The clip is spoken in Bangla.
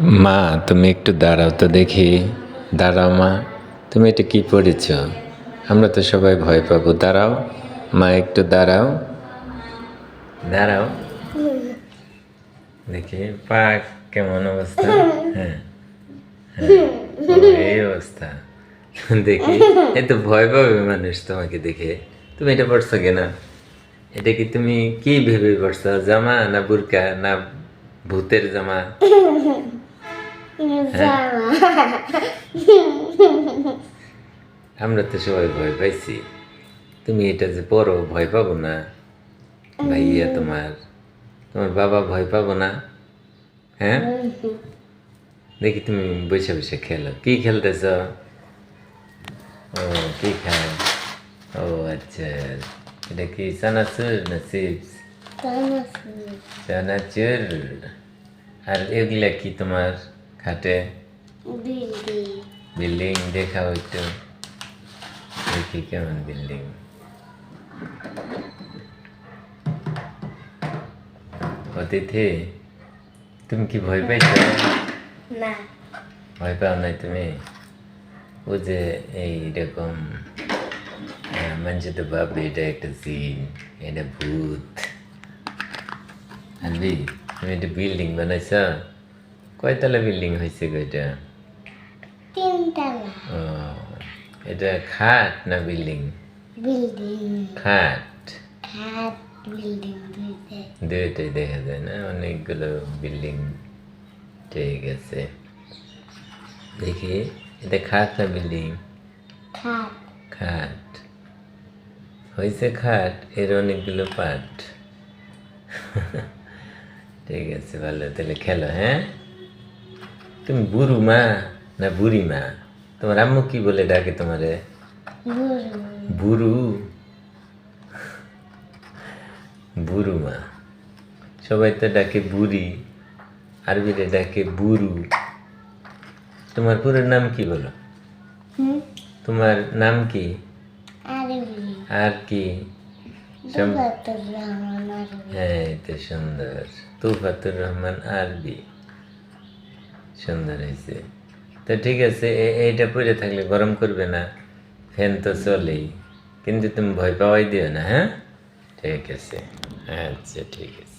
মা তুমি একটু দাঁড়াও তো দেখি। দাঁড়াও মা তুমি এটা কি পড়েছ? আমরা তো সবাই ভয় পাবো। দাঁড়াও মা একটু দাঁড়াও। দাঁড়াও। দেখি পা কেমন অবস্থা? হ্যাঁ। হ্যাঁ, এই অবস্থা। দেখি এই তো ভয় পাবে মানুষ তোমাকে দেখে। তুমি এটা পড়ছো কেনা? এটা কি তুমি কি ভেবে পড়ছো? জামা না বুরকা না ভূতের জামা? আমরা তো সবাই ভয় পাইছি। তুমি এটা যে পড়ো ভয় পাবো না। ভাইয়া তোমার তোমার বাবা ভয় পাবো না। হ্যাঁ? দেখি তুমি বসে বসে খেলো। কি খেলতেছ? ও কি খায়? ও আচ্ছা। এটা কি চানাচুর না চিপস? চানাচুর। আর এগুলা কি তোমার? খাটে বিল্ডিং। দেখাও একটু দেখি কেমন বিল্ডিং। অতিথি তুমি কি ভয় পাইছো? না। ভয় পাও নাই তুমি? ও যে এইরকম আহ, মানুষে তো ভাববে এটা একটা সিন এটা ভূত। আনবি তুমি একটা বিল্ডিং বানাইছ? কয়তলা বিল্ডিং হয়েছে গো এটা? তিনতলা। ও এটা খাট না বিল্ডিং? বিল্ডিং। খাট। খাট বিল্ডিং দুইটা দুইটাই দেখা যায় না? অনেকগুলো বিল্ডিং ঠিক আছে। দেখি এটা খাট না বিল্ডিং? খাট। খাট। হয়েছে খাট এর অনেকগুলো পার্ট ঠিক আছে ভালো তাহলে খেলো হ্যাঁ? তুমি বুড়ু মা না বুড়ি মা? তোমার আম্মু কি বলে ডাকে তোমারে? বুড়ু। বুড়ু মা। সবাই তো ডাকে বুড়ি আরবিতে ডাকে বুড়ু। তোমার পুরো নাম কি বলো? তোমার নাম কি? আর কি? হ্যাঁ তো সুন্দর। তুফাতুর রহমান আরবি। সুন্দর হয়েছে তো ঠিক আছে এইটা পরে থাকলে গরম করবে না, ফ্যান তো চলেই, কিন্তু তুমি ভয় পাওয়াই দিও না হ্যাঁ? ঠিক আছে আচ্ছা ঠিক আছে।